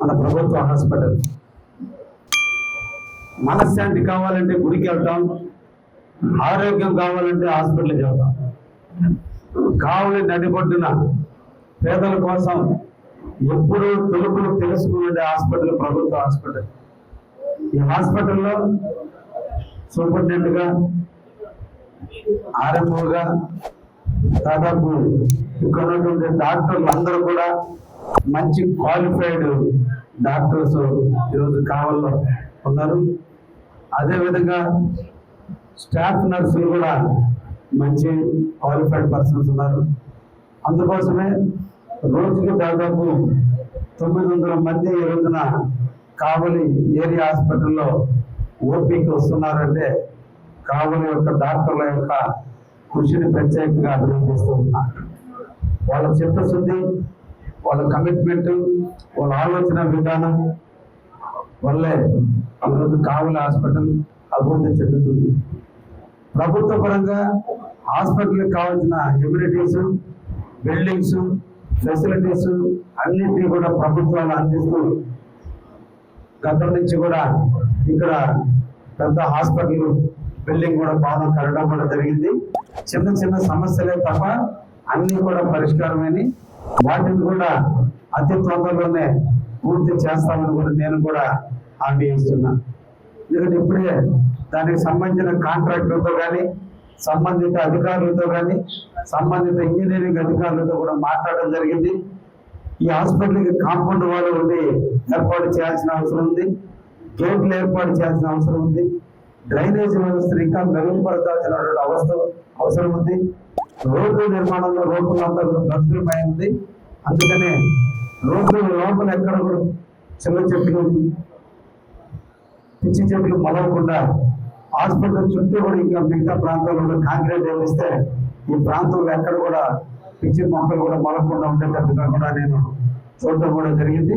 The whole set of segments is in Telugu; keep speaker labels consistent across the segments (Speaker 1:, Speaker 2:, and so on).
Speaker 1: మన ప్రభుత్వ హాస్పిటల్. మనశ్శాంతి కావాలంటే గుడికి వెళ్తాం ఆరోగ్యం కావాలంటే హాస్పిటల్కి వెళ్తాం. కావలి నడిబొడ్డున పేదల కోసం ఎప్పుడు తెలుపులు తెలుసుకునే హాస్పిటల్ ప్రభుత్వ హాస్పిటల్. ఈ హాస్పిటల్లో సూపరింటెండెంట్గా ఆర్ఎంఓగా దాదాపు ఇక్కడ ఉన్నటువంటి డాక్టర్లు అందరూ కూడా మంచి క్వాలిఫైడ్ డాక్టర్స్ ఈరోజు కావాలో ఉన్నారు. అదేవిధంగా స్టాఫ్ నర్సులు కూడా మంచి క్వాలిఫైడ్ పర్సన్స్ ఉన్నారు. అందుకోసమే రోజుకి దాదాపు తొమ్మిది వందల మంది ఈ రోజున కావలి ఏరియా హాస్పిటల్లో ఓపీకి వస్తున్నారంటే కావలి యొక్క డాక్టర్ల యొక్క కృషిని ప్రత్యేకంగా అభినందిస్తూ ఉన్నారు వాళ్ళ చిత్తశుద్ధి వాళ్ళ కమిట్మెంట్ వాళ్ళ ఆలోచన విధానం వల్లే ఈరోజు కావలి హాస్పిటల్ అభివృద్ధి చెందుతుంది. ప్రభుత్వ పరంగా హాస్పిటల్కి కావాల్సిన ఎమ్యూనిటీస్ బిల్డింగ్స్ ఫెసిలిటీస్ అన్నింటినీ కూడా ప్రభుత్వాలు అందిస్తూ గతం నుంచి కూడా ఇక్కడ పెద్ద హాస్పిటల్ బిల్డింగ్ కూడా బాగా కట్టడం కూడా జరిగింది. చిన్న చిన్న సమస్యలే తప్ప అన్ని కూడా పరిష్కారమని వాటిని కూడా అతి తొందరలోనే పూర్తి చేస్తామని కూడా నేను కూడా హామీ ఇస్తున్నా ఎందుకంటే ఇప్పుడే దానికి సంబంధించిన కాంట్రాక్టర్తో కానీ సంబంధిత అధికారులతో కానీ సంబంధిత ఇంజనీరింగ్ అధికారులతో కూడా మాట్లాడడం జరిగింది. ఈ హాస్పిటల్కి కాంపౌండ్ వాళ్ళు ఉండి ఏర్పాటు చేయాల్సిన అవసరం ఉంది. గేట్లు ఏర్పాటు చేయాల్సిన అవసరం ఉంది. డ్రైనేజ్ వ్యవస్థను ఇంకా మెరుగుపరచాల్సిన అవస్థ అవసరం ఉంది. రోడ్డు నిర్మాణంలో రోడ్లంతా కూడా భద్రమై ఉంది. అందుకనే రోడ్డు లోపల ఎక్కడ కూడా చిన్న చెట్లు పిచ్చి చెట్లు మొదలకుండా హాస్పిటల్ చుట్టూ కూడా ఇంకా మిగతా ప్రాంతాల్లో కాంక్రీట్ వేస్తే ఈ ప్రాంతంలో ఎక్కడ కూడా పిచ్చి మొక్కలు కూడా మొలకుండా ఉండేటట్టుగా కూడా నేను చూడటం కూడా జరిగింది.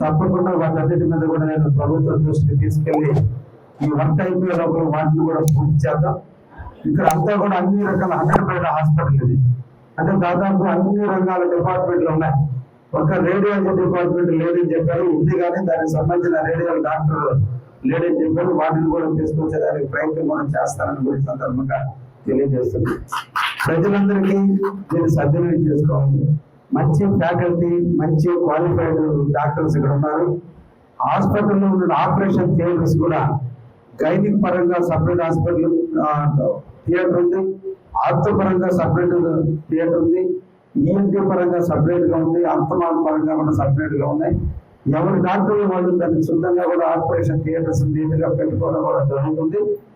Speaker 1: తప్పకుండా వాటన్నిటి మీద కూడా నేను ప్రభుత్వం దృష్టికి తీసుకెళ్ళి ఈ వర్క్ అయిపోయే లోపల వాటిని కూడా పూర్తి చేద్దాం. ఇక్కడ అంతా కూడా అన్ని రకాల హండ్రెడ్ బెడ్ హాస్పిటల్ ఇది. అంటే దాదాపు అన్ని రంగాల డిపార్ట్మెంట్లు ఉన్నాయి. ఒక రేడియాలజీ డిపార్ట్మెంట్ లేదని చెప్పారు. ఉంది కానీ దానికి సంబంధించిన రేడియల్ డాక్టర్ లేడని చెప్పారు వాటిని కూడా తీసుకొచ్చేదానికి ప్రయత్నం కూడా చేస్తారని కూడా సందర్భంగా తెలియజేస్తుంది ప్రజలందరికీ దీన్ని సద్వినియోగం చేసుకోవాలి. మంచి ఫ్యాకల్టీ మంచి క్వాలిఫైడ్ డాక్టర్స్ ఇక్కడ ఉన్నారు. హాస్పిటల్లో ఉన్న ఆపరేషన్ థియేటర్స్ కూడా గైనిక్ పరంగా సపరేట్ హాస్పిటల్ థియేటర్ ఉంది. ఆర్థో పరంగా సపరేట్ థియేటర్ ఉంది. ఈఎన్టీ పరంగా సపరేట్గా ఉంది. అంతమాల పరంగా కూడా సపరేట్గా ఉన్నాయి. ఎవరి డాక్టర్లు వాళ్ళు దాన్ని సొంతంగా కూడా ఆపరేషన్ థియేటర్స్ నీట్గా పెట్టుకోవడం కూడా జరుగుతుంది.